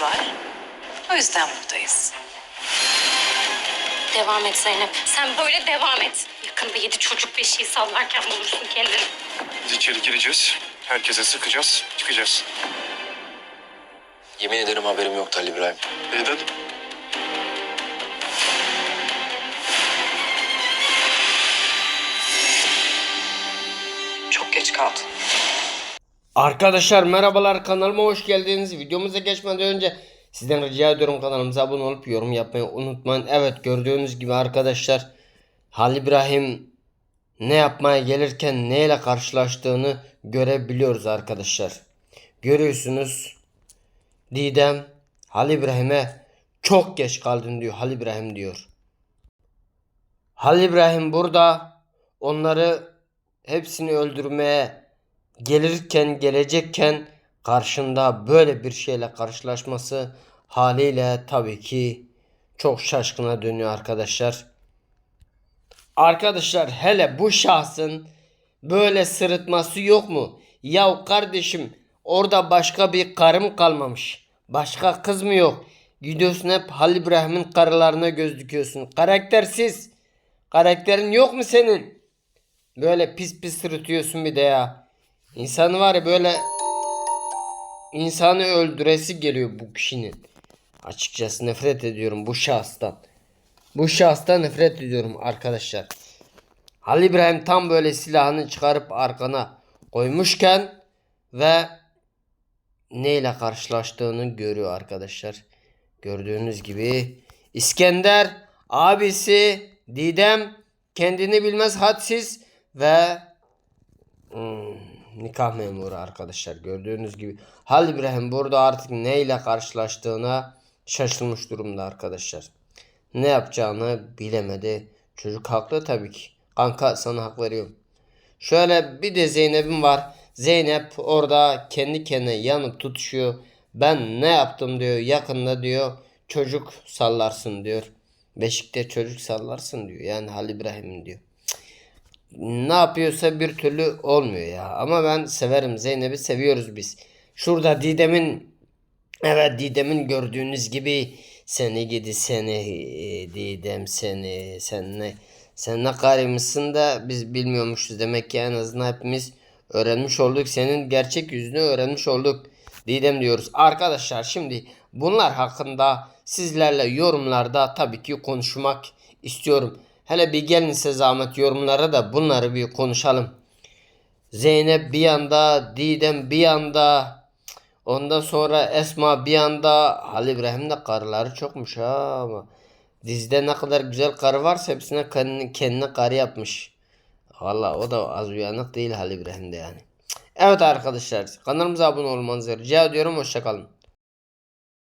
var. O yüzden buradayız. Devam et Zeynep. Sen böyle devam et. Yakında yedi çocuk beşiği sallarken bulursun kendini. Biz içeri gireceğiz. Herkese sıkacağız. Çıkacağız. Yemin ederim haberim yoktu Ali İbrahim. Neden? Çok geç kaldın. Arkadaşlar merhabalar kanalıma hoş geldiniz. Videomuza geçmeden önce sizden rica ediyorum kanalımıza abone olup yorum yapmayı unutmayın. Evet gördüğünüz gibi arkadaşlar Halil İbrahim ne yapmaya gelirken neyle karşılaştığını görebiliyoruz arkadaşlar. Görüyorsunuz Didem Halil İbrahim'e çok geç kaldın diyor Halil İbrahim diyor. Halil İbrahim burada onları hepsini öldürmeye gelirken gelecekken karşında böyle bir şeyle karşılaşması haliyle tabii ki çok şaşkına dönüyor arkadaşlar. Arkadaşlar hele bu şahsın böyle sırıtması yok mu? Ya kardeşim orada başka bir karım kalmamış. Başka kız mı yok? Gidiyorsun hep Halil İbrahim'in karılarına göz dikiyorsun. Karaktersiz. Karakterin yok mu senin? Böyle pis pis sırıtıyorsun bir de ya. İnsanı var ya böyle insanı öldüresi geliyor bu kişinin. Açıkçası nefret ediyorum bu şahıstan. Bu şahıstan nefret ediyorum arkadaşlar. Halil İbrahim tam böyle silahını çıkarıp arkana koymuşken ve neyle karşılaştığını görüyor arkadaşlar. Gördüğünüz gibi İskender abisi Didem kendini bilmez hadsiz ve Hmm, nikah memuru arkadaşlar gördüğünüz gibi Hal İbrahim burada artık neyle karşılaştığına şaşırmış durumda arkadaşlar. Ne yapacağını bilemedi. Çocuk haklı tabii ki. Kanka sana hak veriyorum. Şöyle bir de Zeynep'im var. Zeynep orada kendi kendine yanıp tutuşuyor. Ben ne yaptım diyor. Yakında diyor çocuk sallarsın diyor. Beşikte çocuk sallarsın diyor. Yani Hal İbrahim diyor ne yapıyorsa bir türlü olmuyor ya. Ama ben severim Zeynep'i seviyoruz biz. Şurada Didem'in evet Didem'in gördüğünüz gibi seni gidi seni e, Didem seni sen ne sen ne karıymışsın da biz bilmiyormuşuz demek ki en azından hepimiz öğrenmiş olduk. Senin gerçek yüzünü öğrenmiş olduk. Didem diyoruz. Arkadaşlar şimdi bunlar hakkında sizlerle yorumlarda tabii ki konuşmak istiyorum. Hele bir gelin size zahmet yorumlara da bunları bir konuşalım. Zeynep bir yanda, Didem bir yanda, ondan sonra Esma bir yanda, Halil İbrahim de karıları çokmuş ha ama. Dizide ne kadar güzel karı varsa hepsine kendine, kendine karı yapmış. Valla o da az uyanık değil Halil İbrahim de yani. Evet arkadaşlar kanalımıza abone olmanızı rica ediyorum. Hoşçakalın.